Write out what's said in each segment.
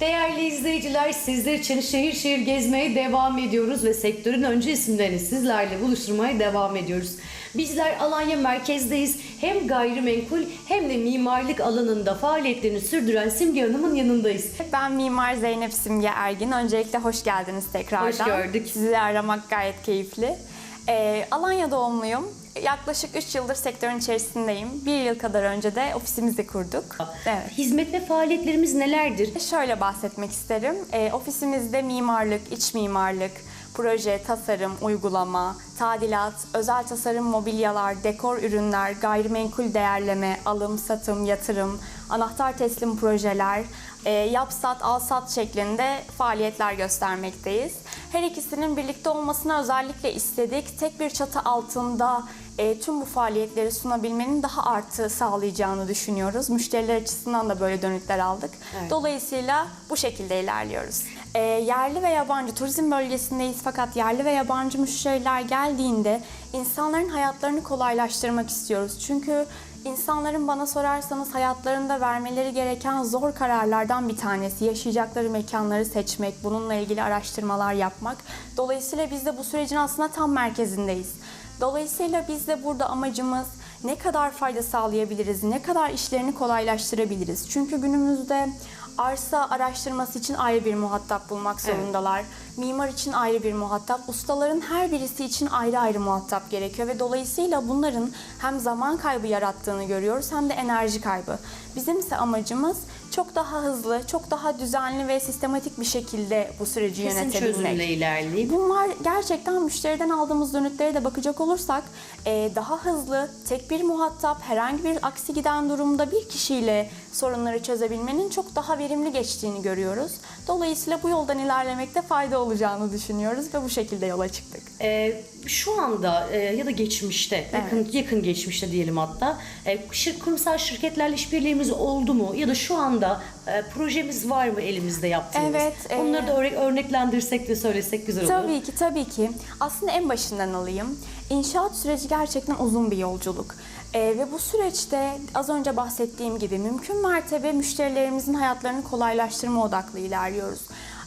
Değerli izleyiciler sizler için şehir şehir gezmeye devam ediyoruz ve sektörün öncü isimlerini sizlerle buluşturmaya devam ediyoruz. Bizler Alanya merkezdeyiz. Hem gayrimenkul hem de mimarlık alanında faaliyetlerini sürdüren Simge Hanım'ın yanındayız. Ben Mimar Zeynep Simge Ergin. Öncelikle hoş geldiniz tekrardan. Hoş gördük. Sizi aramak gayet keyifli. Ee, Alanya doğumluyum. Yaklaşık 3 yıldır sektörün içerisindeyim. Bir yıl kadar önce de ofisimizi kurduk. Evet. Hizmet ve faaliyetlerimiz nelerdir? Şöyle bahsetmek isterim. Ee, ofisimizde mimarlık, iç mimarlık, proje, tasarım, uygulama, tadilat, özel tasarım mobilyalar, dekor ürünler, gayrimenkul değerleme, alım, satım, yatırım, anahtar teslim projeler, e, yap sat, al sat şeklinde faaliyetler göstermekteyiz. Her ikisinin birlikte olmasını özellikle istedik. Tek bir çatı altında e, tüm bu faaliyetleri sunabilmenin daha artı sağlayacağını düşünüyoruz. Müşteriler açısından da böyle dönütler aldık. Evet. Dolayısıyla bu şekilde ilerliyoruz. E, yerli ve yabancı turizm bölgesindeyiz fakat yerli ve yabancı müşteriler geldiğinde insanların hayatlarını kolaylaştırmak istiyoruz. Çünkü insanların bana sorarsanız hayatlarında vermeleri gereken zor kararlardan bir tanesi yaşayacakları mekanları seçmek, bununla ilgili araştırmalar yapmak. Dolayısıyla biz de bu sürecin aslında tam merkezindeyiz. Dolayısıyla biz de burada amacımız ne kadar fayda sağlayabiliriz, ne kadar işlerini kolaylaştırabiliriz. Çünkü günümüzde arsa araştırması için ayrı bir muhatap bulmak Evet. zorundalar. Mimar için ayrı bir muhatap, ustaların her birisi için ayrı ayrı muhatap gerekiyor ve dolayısıyla bunların hem zaman kaybı yarattığını görüyoruz hem de enerji kaybı. Bizim ise amacımız çok daha hızlı, çok daha düzenli ve sistematik bir şekilde bu süreci Kesin yönetebilmek. çözümle ilerleyip Bunlar gerçekten müşteriden aldığımız dönütlere de bakacak olursak e, daha hızlı, tek bir muhatap, herhangi bir aksi giden durumda bir kişiyle sorunları çözebilmenin çok daha verimli geçtiğini görüyoruz. Dolayısıyla bu yoldan ilerlemekte fayda olacağını düşünüyoruz ve bu şekilde yola çıktık. Ee, şu anda e, ya da geçmişte, yakın yakın geçmişte diyelim hatta, e, şir- kurumsal şirketlerle işbirliğimiz oldu mu ya da şu anda e, projemiz var mı elimizde yaptığımız? Evet, e, Onları da örnek, örneklendirsek de söylesek güzel olur. Tabii ki, tabii ki. Aslında en başından alayım. İnşaat süreci gerçekten uzun bir yolculuk. Ee, ve bu süreçte az önce bahsettiğim gibi mümkün mertebe müşterilerimizin hayatlarını kolaylaştırma odaklı ilerliyoruz.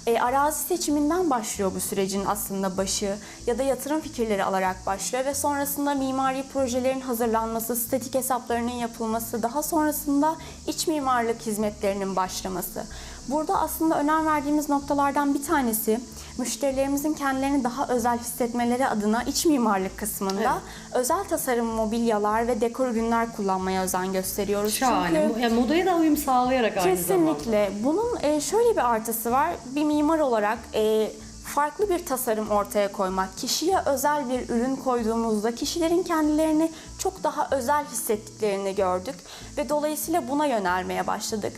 Ee, arazi seçiminden başlıyor bu sürecin aslında başı ya da yatırım fikirleri alarak başlıyor ve sonrasında mimari projelerin hazırlanması, statik hesaplarının yapılması, daha sonrasında iç mimarlık hizmetlerinin başlaması. Burada aslında önem verdiğimiz noktalardan bir tanesi müşterilerimizin kendilerini daha özel hissetmeleri adına iç mimarlık kısmında özel tasarım mobilyalar ve dekor ürünler kullanmaya özen gösteriyoruz. Şahane. Çünkü Yani modaya da uyum sağlayarak aynı zamanda. kesinlikle bunun e, şöyle bir artısı var. Bir mimar olarak e, farklı bir tasarım ortaya koymak, kişiye özel bir ürün koyduğumuzda kişilerin kendilerini çok daha özel hissettiklerini gördük ve dolayısıyla buna yönelmeye başladık.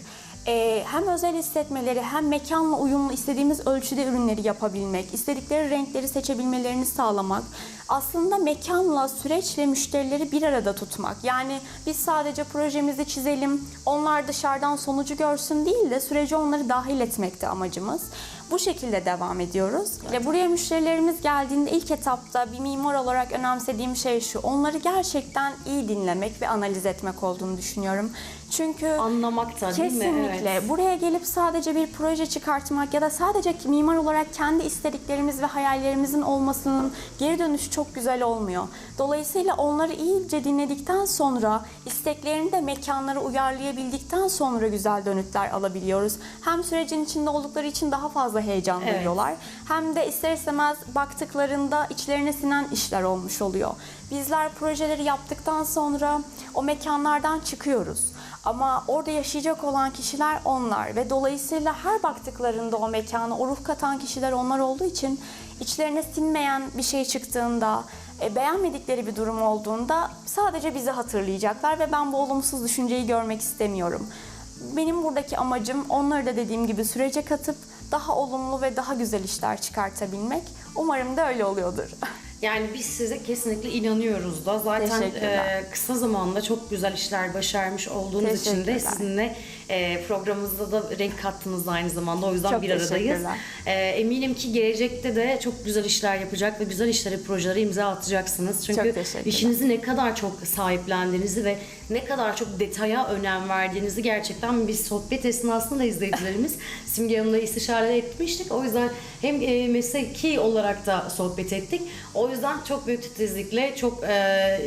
Ee, hem özel hissetmeleri hem mekanla uyumlu istediğimiz ölçüde ürünleri yapabilmek, istedikleri renkleri seçebilmelerini sağlamak. Aslında mekanla süreç ve müşterileri bir arada tutmak. Yani biz sadece projemizi çizelim, onlar dışarıdan sonucu görsün değil de sürece onları dahil etmekte amacımız. Bu şekilde devam ediyoruz. Ve buraya müşterilerimiz geldiğinde ilk etapta bir mimar olarak önemsediğim şey şu. Onları gerçekten iyi dinlemek ve analiz etmek olduğunu düşünüyorum. Çünkü Anlamak da değil mi? Kesinlikle. Evet. Buraya gelip sadece bir proje çıkartmak ya da sadece mimar olarak kendi istediklerimiz ve hayallerimizin olmasının geri dönüşü çok güzel olmuyor. Dolayısıyla onları iyice dinledikten sonra isteklerini de mekanlara uyarlayabildikten sonra güzel dönütler alabiliyoruz. Hem sürecin içinde oldukları için daha fazla heyecan Evet. duyuyorlar hem de ister istemez baktıklarında içlerine sinen işler olmuş oluyor. Bizler projeleri yaptıktan sonra o mekanlardan çıkıyoruz. Ama orada yaşayacak olan kişiler onlar ve dolayısıyla her baktıklarında o mekana o ruh katan kişiler onlar olduğu için içlerine sinmeyen bir şey çıktığında, e, beğenmedikleri bir durum olduğunda sadece bizi hatırlayacaklar ve ben bu olumsuz düşünceyi görmek istemiyorum. Benim buradaki amacım onları da dediğim gibi sürece katıp daha olumlu ve daha güzel işler çıkartabilmek. Umarım da öyle oluyordur. Yani biz size kesinlikle inanıyoruz da. Zaten Teşekkürler. e, kısa zamanda çok güzel işler başarmış olduğunuz için de Teşekkürler. sizinle e, programımızda da renk kattınız aynı zamanda. O yüzden Çok bir aradayız. E, eminim ki gelecekte de çok güzel işler yapacak ve güzel işlere, projelere imza atacaksınız. Çünkü işinizi ne kadar çok sahiplendiğinizi ve ne kadar çok detaya önem verdiğinizi gerçekten biz sohbet esnasında da izleyicilerimiz Simge Hanım'la istişare etmiştik. O yüzden hem e, mesleki olarak da sohbet ettik. O yüzden çok büyük titizlikle, çok e,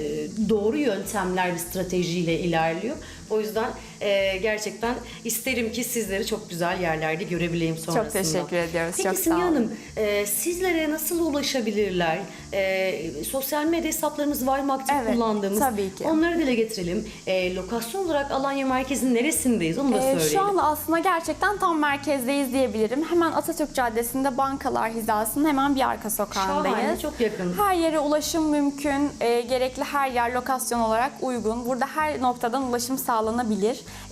doğru yöntemler ve stratejiyle ilerliyor. O yüzden e, gerçekten isterim ki sizleri çok güzel yerlerde görebileyim sonrasında. Çok teşekkür ediyoruz. Peki Çok sağ Simge. Hanım, e, sizlere nasıl ulaşabilirler? E, sosyal medya hesaplarımız var mı aktif Evet, kullandığımız? tabii ki. Onları dile getirelim. E, lokasyon olarak Alanya merkezin neresindeyiz? Onu da söyleyelim. şu anda aslında gerçekten tam merkezdeyiz diyebilirim. Hemen Atatürk Caddesi'nde bankalar hizasının hemen bir arka sokağındayız. Şahane, çok yakın. Her yere ulaşım mümkün. Ee, gerekli her yer lokasyon olarak uygun. Burada her noktadan ulaşım sağlanabilir.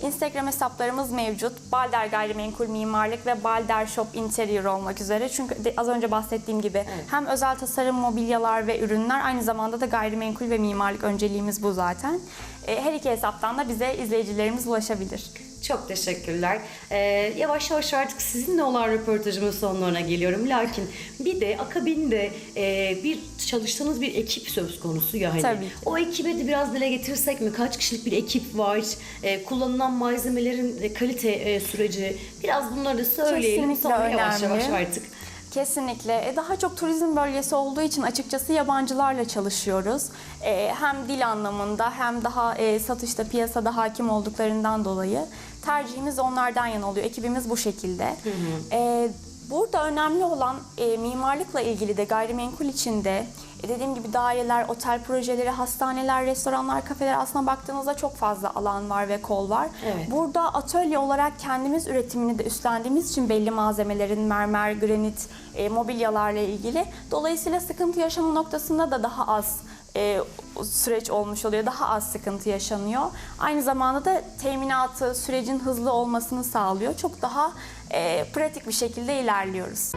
Instagram hesaplarımız mevcut. Balder Gayrimenkul Mimarlık ve Balder Shop Interior olmak üzere. Çünkü az önce bahsettiğim gibi hem özel tasarım mobilyalar ve ürünler aynı zamanda da gayrimenkul ve mimarlık önceliğimiz bu zaten. Ee, her iki hesaptan da bize izleyicilerimiz ulaşabilir. Çok teşekkürler. Ee, yavaş yavaş artık sizinle olan röportajımın sonlarına geliyorum. Lakin bir de akabinde e, bir çalıştığınız bir ekip söz konusu ya hani. Tabii ki. O ekibe de biraz dile getirsek mi? Kaç kişilik bir ekip var? E, kullanılan malzemelerin e, kalite e, süreci. Biraz bunları da söyleyelim. Kesinlikle Sonra yavaş önemli. yavaş artık. Kesinlikle. E, Daha çok turizm bölgesi olduğu için açıkçası yabancılarla çalışıyoruz. E, Hem dil anlamında hem daha e, satışta, piyasada hakim olduklarından dolayı tercihimiz onlardan yana oluyor. Ekibimiz bu şekilde. E, Burada önemli olan e, mimarlıkla ilgili de gayrimenkul içinde e, dediğim gibi daireler, otel projeleri, hastaneler, restoranlar, kafeler aslında baktığınızda çok fazla alan var ve kol var. Evet. Burada atölye olarak kendimiz üretimini de üstlendiğimiz için belli malzemelerin mermer, granit, e, mobilyalarla ilgili. Dolayısıyla sıkıntı yaşama noktasında da daha az e, süreç olmuş oluyor. Daha az sıkıntı yaşanıyor. Aynı zamanda da teminatı, sürecin hızlı olmasını sağlıyor. Çok daha e, pratik bir şekilde ilerliyoruz.